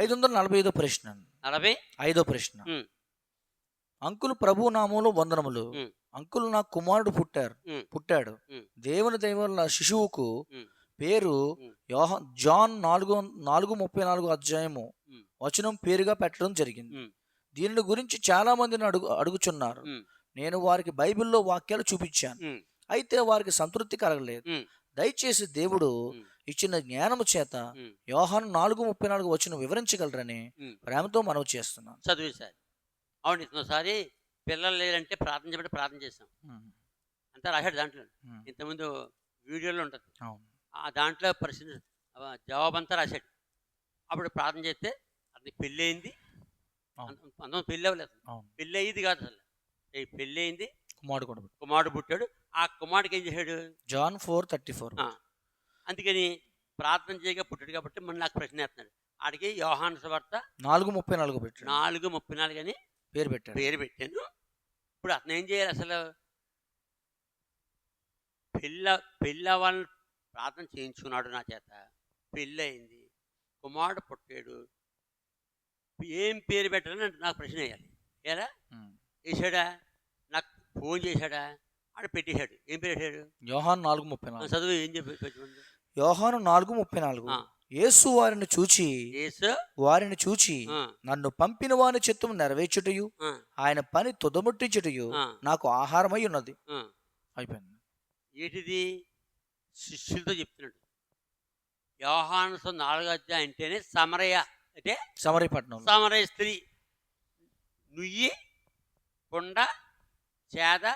ఐదు వందల నలభై ఐదో ప్రశ్న నలభై ఐదో ప్రశ్న. అంకులు ప్రభు నామములు వందనములు. అంకులు నా కుమారుడు పుట్టారు. పుట్టాడు. దేవుని దైవల శిశువుకు. పేరు జాన్ నాలుగు నాలుగు ముప్పై నాలుగు అధ్యాయము. వచనం పేరుగా పెట్టడం జరిగింది. దీనిని గురించి చాలా మందిని అడుగు అడుగుచున్నారు. నేను వారికి బైబిల్లో వాక్యాలు చూపించాను. అయితే వారికి సంతృప్తి కలగలేదు. దయచేసి దేవుడు. ఇచ్చిన జ్ఞానము చేత. యోహాను నాలుగు ముప్పై నాలుగు వచ్చిన వివరించగలరని. ప్రేమతో మనవి చేస్తున్నాను. చదివి సార్. అవును ఇంకోసారి పిల్లలు లేరంటే ప్రార్థన చేయబట్టి ప్రార్థన చేసాం అంతా రాశాడు దాంట్లో. ఇంతకుముందు వీడియోలో ఉంటుంది. ఆ దాంట్లో ఆ జవాబు అంతా రాశాడు. అప్పుడు ప్రార్థన చేస్తే అది పెళ్ళి అయింది పెళ్ళి అవ్వలేదు. పెళ్ళి అయ్యింది కాదు అసలు. పెళ్ళి అయింది కుమారుడు. కుమారుడు పుట్టాడు. ఆ కుమారుడికి ఏం చేశాడు? John four thirty four. అందుకని ప్రార్థన చేయగా పుట్టాడు కాబట్టి మళ్ళీ నాకు ప్రశ్న వేస్తున్నాడు. ఆడికి యోహాన్ సువార్త నాలుగు ముప్పై నాలుగు పెట్టాడు. నాలుగు ముప్పై నాలుగు అని పేరు పెట్టాడు. పేరు పెట్టాను. ఇప్పుడు అతను ఏం చేయాలి అసలు? పెళ్ళ పెళ్ళ ప్రార్థన చేయించుకున్నాడు నా చేత. పెళ్ళి అయింది. కుమారుడు పుట్టాడు. ఏం పేరు పెట్టాలని నాకు ప్రశ్న వేయాలి. ఎలా. వేసాడా నాకు ఫోన్ చేశాడా? ఆడ పెట్టేశాడు. ఏం పేరు పెట్టాడు? యోహాను నాలుగు ముప్పై నాలుగు. చదువు ఏం చెప్పి యోహాను నాలుగు ముప్పై నాలుగు. యేసు వారిని చూచి వారిని చూచి నన్ను పంపిన వాని చిత్తము నెరవేర్చుటయు ఆయన పని తుదముట్టించుటయు నాకు ఆహారమై ఉన్నది. అయిపోయింది. ఏంటిది? శిష్యులతో చెప్తున్నాడు. యోహాను నాలుగో అధ్యాయం అంటేనే సమరయ అంటే సమరీపట్నం సమరయ స్త్రీ. నుయ్యి కొండ చేద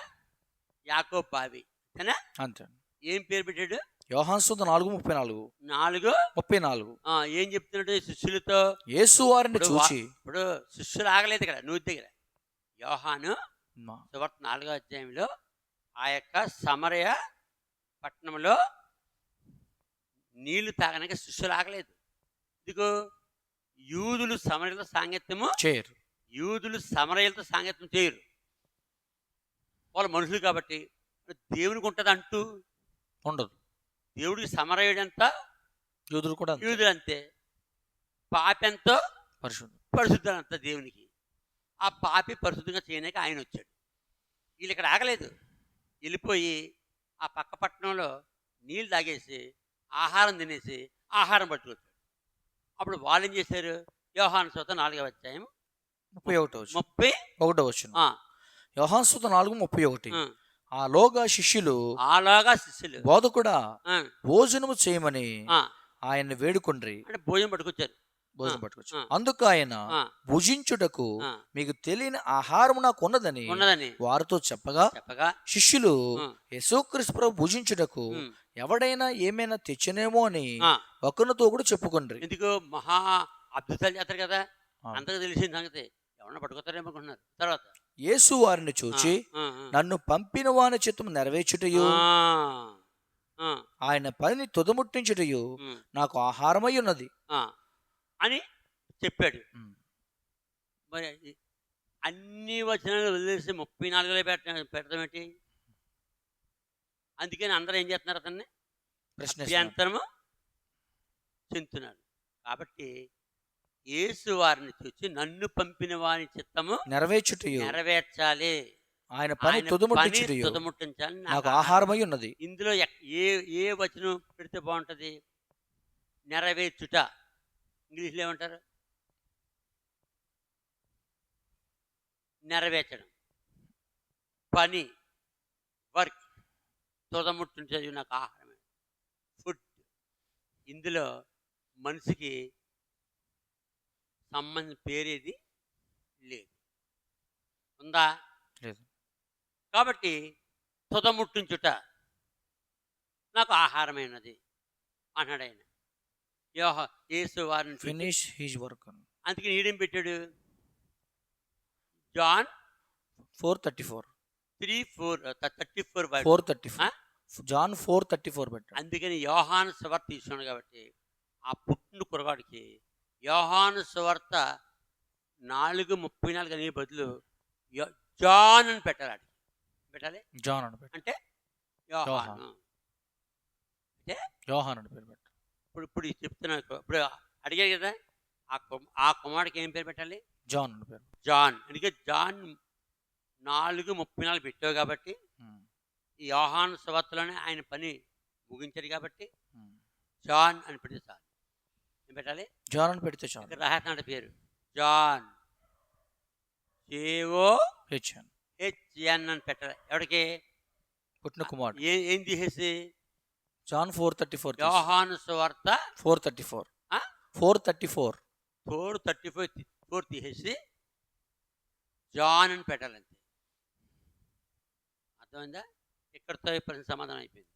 యాకో బావి అంతేనా? అంతే. ఏం పేరు పెట్టాడు? యోహాన్ సుత నాలుగు ముప్పై నాలుగు. నాలుగు? ముప్పై నాలుగు. ఏం చెప్తున్నాడు శిష్యులతో? యేసు వారిని చూచి ఇప్పుడు శిష్యులు ఆగలేదు ఇక్కడ నువ్వు దగ్గర. యోహాను సువార్త నాలుగో అధ్యాయంలో ఆ యొక్క సమరయ పట్టణంలో నీళ్ళు తాగడానికి శిష్యులు ఆగలేదు. ఇదిగో యూదులు సమరయులతో సాంగత్యము చేయరు. యూదులు సమరయులతో సాంగత్యం చేయరు. వాళ్ళు మనుషులు కాబట్టి దేవునికి ఉంటుంది అంటూ ఉండదు. దేవుడికి సమరయుడంతా యూదులు కూడా అంతే. యూదులు అంతే పాపెంతో పరిశుద్ధుడు. పరిశుద్ధంత దేవునికి. ఆ పాపి పరిశుద్ధంగా చేయడానికి ఆయన వచ్చాడు. వీళ్ళు ఇక్కడ ఆగలేదు. వెళ్ళిపోయి ఆ పక్క పట్టణంలో నీళ్ళు తాగేసి ఆహారం తినేసి ఆహారం పట్టుకొచ్చాడు. అప్పుడు వాళ్ళు ఏం చేశారు? యోహాను సోత నాలుగవ అధ్యాయం ముప్పై ఒకటో ముప్పై ఒకటో వచ్చిన యోహాన్ సుత నాలుగు ముప్పై ఒకటి. ఆ, లోగా శిష్యులు అలాగా శిష్యులు. బోధకుడా భోజనము చేయమని ఆ, ఆయన్ని వేడుకొండ్రి. అంటే భోజనం పట్టుకొచ్చారు. భోజనం ఆ, పట్టుకొచ్చి ఆ. అందుకు ఆయన భుజించుటకు మీకు తెలియని ఆహారం నాకు ఉన్నదని వారితో చెప్పగా చెప్పగా శిష్యులు ఆ, యేసుక్రీస్తు ప్రభు భుజించుటకు ఎవడైనా ఏమైనా తెచ్చనేమో అని ఒకరితో కూడా చెప్పుకొండ్రి. ఎందుకు మహా అద్భుతాలు చేస్తారు కదా? ఆ. అంతకు తెలిసిన సంగతి. ఎవరన్నా పట్టుకొస్తారేమో అనుకుంటున్నారు. తర్వాత? యేసు వారిని చూచి నన్ను పంపిన వాని చిత్తము నెరవేర్చుటయు ఆయన పనిని తుదముట్టించుటయు నాకు ఆహారమై ఉన్నది. అని చెప్పాడు. మరి అన్ని వచనాలు వదిలేసి ముప్పై నాలుగులో పెట్ట పెడతాం ఏంటి? అందుకని అందరూ ఏం చేస్తున్నారు అతన్ని. అభ్యంతరము చెందుతున్నారు. కాబట్టి యేసు వారిని చూసి నన్ను పంపిన వారి చిత్తము నెరవేర్చుటయు. నెరవేర్చాలి. ఆయన పని తుదముట్టించాలి నాకు ఆహారమై ఉన్నది. ఇందులో ఏ ఏ వచనం పెడితే బాగుంటుంది? నెరవేర్చుట. ఇంగ్లీష్లో ఏమంటారు? నెరవేర్చడం. పని వర్క్ తుదముట్టించేది నాకు ఆహారమే. ఫుడ్. ఇందులో మనిషికి సంబంధం పేరేది లేదు. ఉందా? లేదు. కాబట్టి తుదముట్టించుట నాకు ఆహారమైనది అన్నాడు ఆయన. యోహ యేసు వారిని ఫినిష్ హిజ్ వర్క్ అందుకని ఈడేం పెట్టాడు? John four thirty four three four thirty four four thirty? Four John four thirty four పెట్టాడు. అందుకని యోహాను సువార్త తీసుకున్నాడు కాబట్టి ఆ పుట్టిన కురగాడికి యోహాను సువార్త నాలుగు ముప్పై నాలుగు అనే బదులు జాన్ అని పెట్టాలి పెట్టాలి? జాన్ అని అంటే యోహాను. యోహాన్. అని పేరు పెట్టాడు ఇప్పుడు ఇప్పుడు చెప్తున్నా ఇప్పుడు అడిగారు కదా ఆ కుమ ఆ కుమారుడికి ఏం పేరు పెట్టాలి? జాన్ అని పేరు. జాన్. అందుకే జాన్ నాలుగు ముప్పై నాలుగు పెట్టావు కాబట్టి ఈ యోహాను సువార్తలోనే ఆయన పని ముగించాడు కాబట్టి. జాన్ అని పెడితే పెట్టాలి జాన్ అని పెడితే చాలు రాహేతనాడు పేరు. జాన్. జేఓ హెచ్ఎన్ హెచ్ఎన్ అని పెట్టాలి. ఎవరికి పుట్టిన కుమారుడు. ఏం ఏం తీసేసి John four thirty four Yohanu సువార్త. Four thirty four? Four thirty four. Four thirty four four తీసేసి జాన్ అని పెట్టాలంతే. అర్థమైందా? ఇక్కడితో ప్రశ్న సమాధానం అయిపోయింది.